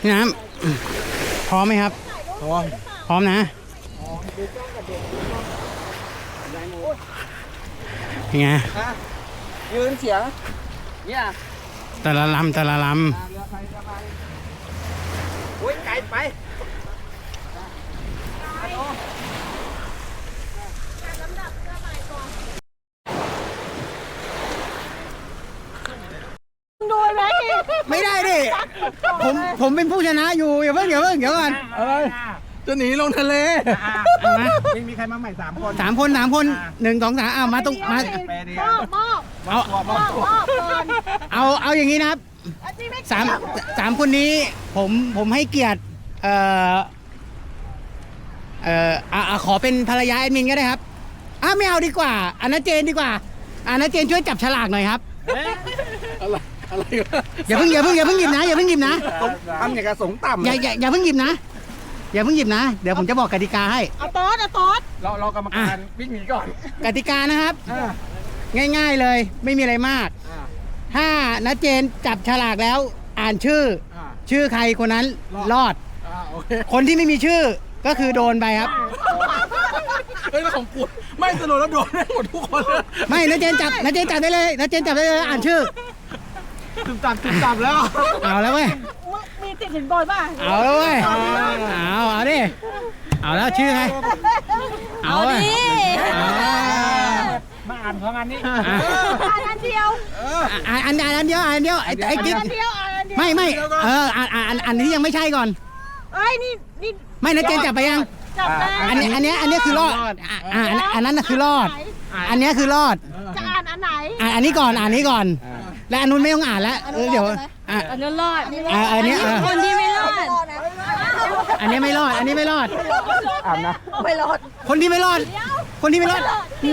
พี่น้ำพร้อมไหมครับ พร้อม พร้อมนะ เป็นไง ยืนเสียงเนี่ยแต่ละลำแต่ละลเรือใครจะไปโอ้ยไกลไป ดูไหมำ ไม่ได้ดิ ผมผมเป็นผู้ชนะอยู่อย่าเพิ่งอย่าเพิ่งเดี๋ยวก่อนอะไรจะหนีลงทะเลเอามามีมีใครมาใหม่สามคนสามคนสามคนหนึ่งสองสามเอามาตรงมาแปรเดียมอบมอบเอามอบมอบก่อนเอาเอาอย่างนี้นะครับอันนี้ไม่สามสามคนนี้ผมผมให้เกียรติเอ่อเอ่ออะอะขอเป็นภรรยาแอดมินก็ได้ครับอ้าวไม่เอาดีกว่าอันนั้นเจนดีกว่าอันนั้นเจนช่วยจับฉลากหน่อยครับ อะไรอะไรวะอย่าเพิ่งอย่าเพิ่งอย่าเพิ่งหยิบนะอย่าเพิ่งหยิบนะทำอย่างกับสงต่ำอย่าอย่าอย่าเพิ่งหยิบนะอย่าเพิ่งหยิบนะ เดี๋ยวผมจะบอกกติกาให้ เอาโต๊ดเอาโต๊ดเราเรากรรมการวิ่งหนีก่อนกติกานะครับ อ่าง่าย ๆเลยไม่มีอะไรมาก อ่าถ้านัดเจนจับฉลากแล้ว อ่านชื่อ อ่า ชื่อใครคนนั้นรอดอ่าโอเคคนที่ไม่มีชื่อก็คือโดนไปครับ เฮ้ยแล้วของกูไม่สนุกแล้วโดนได้หมดทุกคนเลยไม่นัดเจนจับนัดเจนจับได้เลยนัดเจนจับได้เลย อ่านชื่อ ตุ่มตับตุ่มตับแล้ว เอาแล้วเว้ย มึงมีติดสินบนป่ะเอาแล้วเว้ย เอาเอาดิ เอาแล้วชื่อใคร เอาเว้ย เอา มาอ่านของอันนี้ อะอันเดียวอะอันอันอันเดียวอันเดียวไอ้ไอ้กิ๊กอันเดียวอันเดียวไม่ไม่เอออ่านอ่านอันนี้ยังไม่ใช่ก่อน เอ้ยนี่นี่ไม่นัดเจนจับไปยัง จับได้อันนี้อันเนี้ยอันเนี้ยคือรอดอะอะอันอันนั้นน่ะคือรอด อันเนี้ยคือรอดจะอ่านอันไหน อะอันนี้ก่อนอ่านนี้ก่อน และอันนู้นไม่ต้องอ่านแล้วเออเดี๋ยวอะอันนี้รอดอะอันเนี้ยเออคนที่ไม่รอด อันนี้ไม่รอด อันนี้ไม่รอดอ่านนะไม่รอด คนที่ไม่รอด คนที่ไม่รอด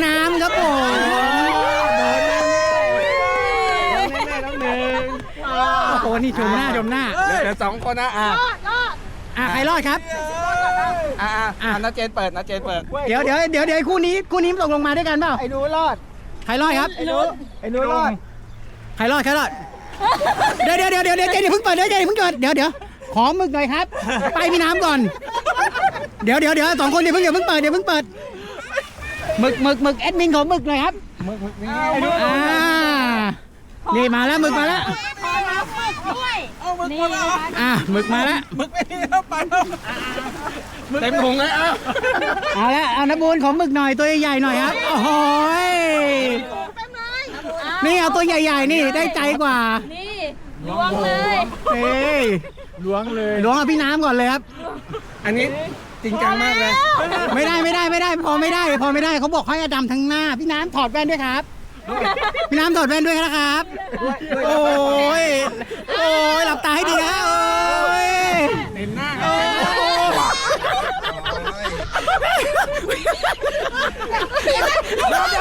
น้ำครับผมแน่ๆต้องหนึ่งโอ้โหนี่ชมหน้าชมหน้าเหลือสองคนนะอ่ารอดรอดอะใครรอดครับอ่าอ่านัดเจนเปิดนัดเจนเปิด เดี๋ยวเดี๋ยวเดี๋ยวเดี๋ยวคู่นี้คู่นี้ตกลงมาด้วยกันเปล่าไอ้หนูรอด ใครรอดครับ ไอ้หนูไอ้หนูรอด ใครรอดใครรอดเดี๋ยวเดี๋ยวเดี๋ยวเดี๋ยวเดี๋ยวเจนอย่าเพิ่งเปิดเดี๋ยวเจนอย่าเพิ่งเปิดเดี๋ยวเดี๋ยวขอหมึกหน่อยครับไปพี่น้ำก่อน เดี๋ยวเดี๋ยวเดี๋ยวสองคนเดี๋ยวเพิ่งอย่าเพิ่งเปิดเดี๋ยวเพิ่งเปิดหมึกหมึกหมึกแอดมินขอหมึกหน่อยครับมึงมึงมีอ่านี่มาแล้วหมึกมาแล้วขอรับมึกด้วยเอามึงหมดแล้วอะหมึกมาแล้วมึงไม่มีแล้วไปแล้วเต็มถุงเลยเอ้าเอาละเอาน้ำบูนขอหมึกหน่อยตัวใหญ่หน่อยครับโอ้โหย นี่เอาตัวใหญ่ๆ นี่ได้ใจกว่า นี่ล้วงเลยเฮ้ยล้วงเลยล้วงเอาพี่น้ำก่อนเลยครับ อันนี้จริงจังมากเลย ไม่ได้ไม่ได้ไม่ได้ พอไม่ได้ พอไม่ได้เขาบอกให้อดำทั้งหน้า พี่น้ำถอดแว่นด้วยครับ พี่น้ำถอดแว่นด้วยนะครับ โอ้ย โอ้ยหลับตาให้ดีนะโอ้ยเห็นหน้า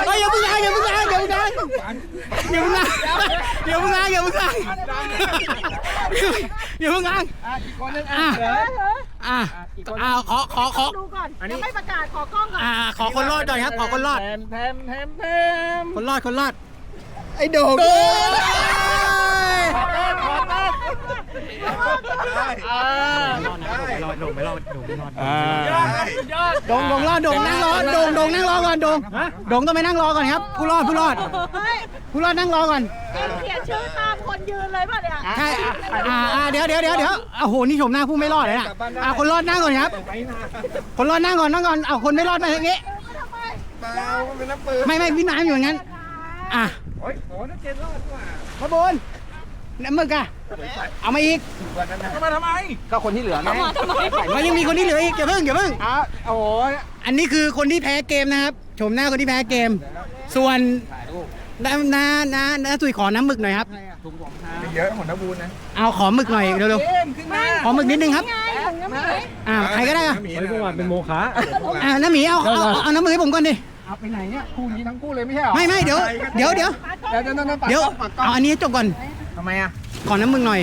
โอ้ยอย่าเพิ่งล้างอย่าเพิ่งล้างอย่าเพิ่งล้างอย่าเพิ่งล้างอย่าเพิ่งล้างอย่าเพิ่งล้างอย่าเพิ่งล้างอะอีกคนนึงอะอะอะอะขอขอขอดูก่อนยังไม่ประกาศขอกล้องก่อนอะขอคนรอดก่อนครับ ขอคนรอดแทมแทมแทมแทมคนรอดคนรอดไอ้โด่ง อ่าโด่งโด่งรอดโด่งนั่งรอโด่งโด่งนั่งรอก่อนโด่งโด่งต้องไปนั่งรอก่อนครับผู้รอดผู้รอดเฮ้ยผู้รอดนั่งรอก่อนเอ็งเขียนชื่อตามคนยืนเลยป่ะเนี่ยใช่อ่าอ่าเดี๋ยวเดี๋ยวเดี๋ยวเดี๋ยวโอ้โหนี่ชมหน้าผู้ไม่รอดเลยนะอ่าคนรอดนั่งก่อนครับ คนรอดนั่งก่อนนั่งก่อนเอาคนไม่รอดมาอย่างงี้เปล่ามันเป็นน้ำปืนไม่ไม่พี่น้ำอยู่อย่างนั้นอะโอ้ยโอ้นักเจนรอดกว่าขบว นน้ำมึกอะเอามาอีกเข้ามาทำไมก็คนที่เหลือไงมันยังมีคนที่เหลืออีกอย่าเพิ่งอย่าเพิ่งอะโอ้ยอันนี้คือคนที่แพ้เกมนะครับชมหน้าคนที่แพ้เกม ส่วนน้าน้าน้าน้าตุยขอน้ำหมึกหน่อยครับเยอะของนักบูนนะเอาขอหมึกหน่อยเร็วเกมขึ้นมาๆขอหมึกนิดนึงครับไงของน้ำไหมอ่าใครก็ได้อะเฮ้ยพวกมันเป็นโมฆะอ่าน้าหมีเอาเอาเอาเอาน้ำหมึกให้ผมก่อนดิเอาไปไหนเนี่ยคู่นี้ทั้งคู่เลยไม่ใช่หรอไม่ไม่เดี๋ยวเดี๋ยวเดี๋ยวเดี๋ยวเดี๋ยวเดี๋ยวปักเดี๋ยวกล้องปักกล้องเอาอันนี้ให้จบก่อน ทำไมอะขอน้ำหมึกหน่อย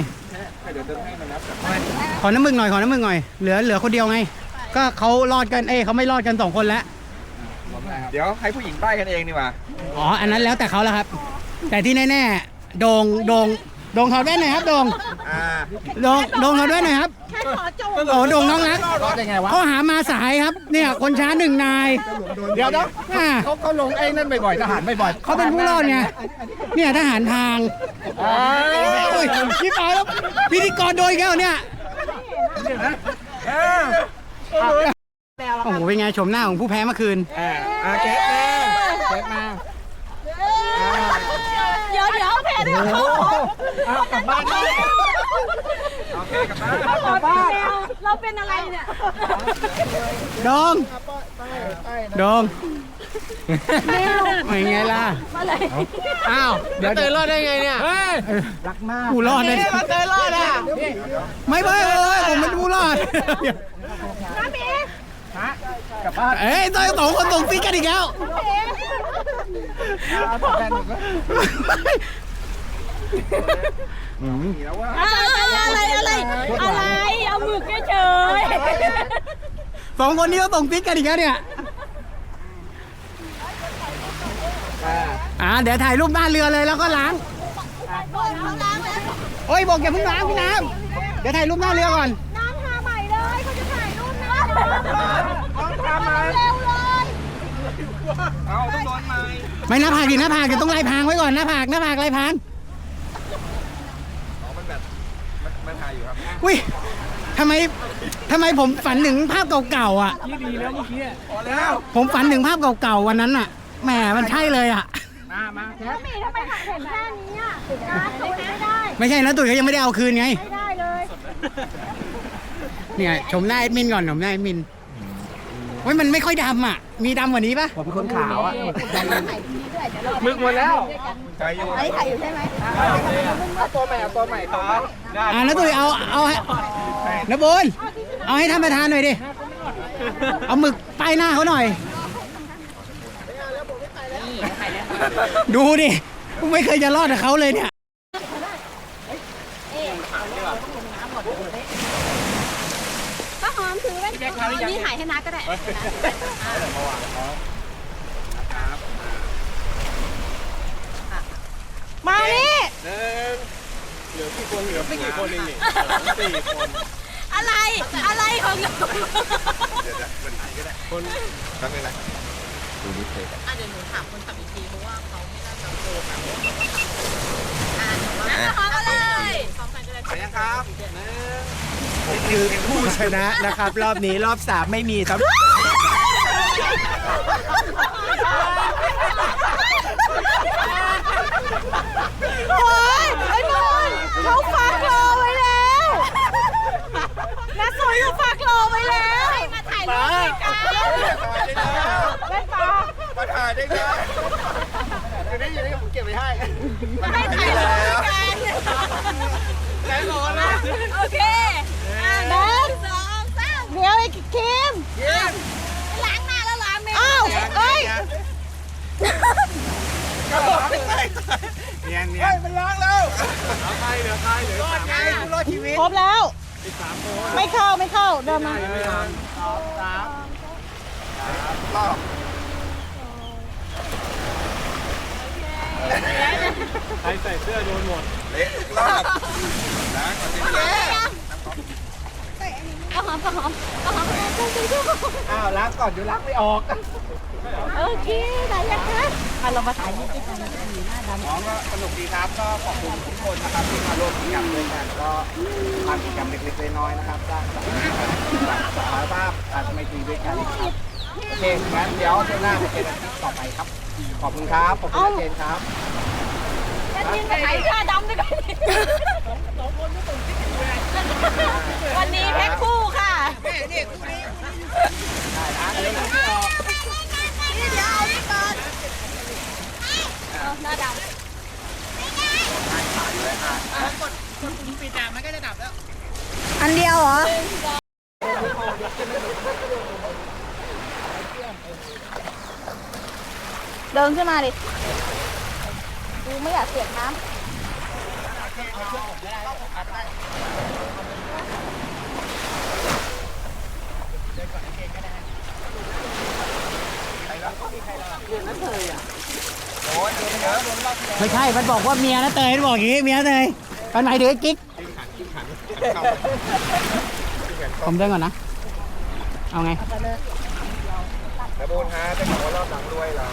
เดี๋ยวจะให้มันนับขอน้ำหมึกหน่อย ขอน้ำหมึกหน่อย เหลือเหลือคนเดียวไง ก็เขารอดกัน เอ้ยเขาไม่รอดกันสองคนแล้ว เดี๋ยวให้ผู้หญิงป้ายกันเองดีกว่า อ๋อ อันนั้นแล้วแต่เขาแล้วครับ แต่ที่แน่ๆ โดง โดง โดงถอดแว่นหน่อยครับโดงอ่าโดงโดงถอดแว่นหน่อยครับแค่ขอจูบโอ้โดงน้องรักรอดได้ไงวะเขาหามาสายครับ เนี่ยคนช้าหนึ่งนายเดี๋ยวเดี๋ยวอ่าเขาเขาลงไอ้นั่นบ่อยๆทหารบ่อยๆเขาเป็นผู้รอดไงเนี่ยทหารทางอ่าโอ้ยชิบหายแล้วพิธีกรโดนอีกแล้วเนี่ยเออโอ้โหเป็นไงชมหน้าของผู้แพ้เมื่อคืนอ่าอ่าแกะมาแกะมาเดี๋ยวเดี๋ยวเพจเดี๋ยวเอากลับบ้านได้ขอบ้านเราเป็นอะไรเนี่ย ดองดองไม่ไงล่ะ อะไร อ้าว เดี๋ยวเตยรอดได้ไงเนี่ยเฮ้ยรักมากกูรอดเลยมาเตยรอดอะ ไม่ไม่เลยผมเป็นผู้รอดน้ำเอ๋กลับบ้านเอ้ยตอนสองคนตรงฟิกกันอีกแล้วเอ อดแว่นหมดแล้วอะไรอะไรอะไร เอาหมึกเฉยสองคนนี้ก็ตรงฟิกกันอีกแล้วเนี่ยอ่าเดี๋ยวถ่ายรูปหน้าเรือเลยแล้วก็ล้างเขาล้างแล้วโอ้ยบอกอย่าเพิ่งล้างพี่น้ำเดี๋ยวถ่ายรูปหน้าเรือก่อนน้ำทาใหม่เลยเขาจะถ่ายรูปนะเร็วเลยเอาต้องโดนไหมไม่หน้าผากดิหน้าผากเดี๋ยวต้องไล่พางไว้ก่อนหน้าผากหน้าผากไล่พาง อ๋อมันแบบมันมันถ่าย อยู่ครับอุ้ยทำไมทำไมผมฝันถึงภาพเก่าๆอะยี่ดีแล้วเมื่อกี้พอแล้วผมฝันถึงภาพเก่าๆวันนั้นอะแหมมันใช่เลยอะ มามาแกะน้ำมีทำไมถ่ายเห็นแค่นี้อะนะเขาไม่ได้ ไม่ใช่นะตุ๋ยเขายังไม่ได้เอาคืนไง ไม่ได้เลยเนี่ยชมหน้าแอดมินก่อนชมหน้าแอดมินโอ้ยมันไม่ค่อยดำอะ มีดำกว่านี้ปะผมเป็นคนขาวอะ มึกหมดแล้วใจอยู่ไอ้ถ่ายอยู่ใช่ไหมเอาตัวใหม่เอาตัวใหม่ต่อไปได้อ่านะตุ๋ยเอาเอาให้นะบุญเอาให้ท่านประธานหน่อยดิ เอาหมึกป้ายหน้าเขาหน่อย ดูดิกูไม่เคยจะรอดกับเขาเลยเนี่ยป้าหอมถือไว้นี่ถ่ายให้นัดก็ได้ มานี่หนึ่งเหลือกี่คนเหลือไม่กี่คนเองนี่สี่คนอะไรอะไรของเราเดี๋ยวเดี๋ยวมันก็ได้คนแป๊บนึงนะดูนิดเดียวอะเดี๋ยวหนูถามคนขับอีกทีเพราะว่าเขาไม่น่าจะโกงอะขอมาเลยพร้อมกันก็ได้ไปยังครับหนึ่งผมคือผู้ชนะนะครับ รอบนี้รอบสามไม่มีครับ โอ้ยไอ้บอลเขาฝากรอไว้แล้วนัดสวยเขาฝากรอไว้แล้วมาถ่ายรูปด้วยกันเล่นปลามาถ่ายได้ไงอยู่นี่อยู่นี่ผมเก็บไว้ให้มาให้ถ่ายรูปด้วยกันไหนบอกว่านะโอเคหนึ่งสองสามเดี๋ยวไอ้คิมเยี่ยมล้างหน้าแล้วล้างเมอ้าวเอ้ยเนียนเนียนมันล้างแล้วเอาใครเหลือใครเหลือสามคนรอดชีวิตครบแล้วไม่เข้าไม่เข้าเดินมารอบใครใส่เสื้อโดนหมดเละรอบล้างก่อนสิเละก็หอมก็หอมก็หอมอ้าวล้างก่อนเดี๋ยวล้างไม่ออก โอเคไหนอยากคะอะเรามาถ่ายรูปกันน้องก็สนุกดีครับ ก็ขอบคุณทุกคนนะครับที่มาร่วมกิจกรรมด้วยกันก็ทำกิจกรรมเล็กๆน้อยๆนะครับสร้างสรรค์สารภาพอาจจะไม่ตรีด้วยกันครับโอเคงั้นเดี๋ยวเจอหน้าจะเป็นอาทิตย์ต่อไปครับ ขอบคุณครับขอบคุณเจนครับ จะยินไปถ่ายเสื้อดำด้วยกันวันนี้แพ็คคู่ค่ะนี่ เดี๋ยวเอานี่ก่อนเอาหน้าดำอันเดียวเหรอ เดินขึ้นมาดิกูไม่อยากเสียบน้ำ ไม่ใช่ มันบอกว่าเมียนะเตยมันบอกอย่างงี้เมียเตยไปไหนเดี๋ยวไอ้กิ๊กผมเดินก่อนนะ เอาไง แล้วบูนฮะจะบอกว่ารอบหลังรวยเหรอ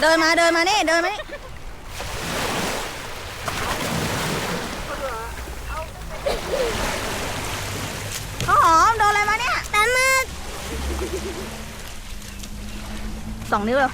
เดินมาเดินมานี่เดินมานี่ข้าวหอมโดนอะไรมาเนี่ยปลาหมึกสองนิ้วเลย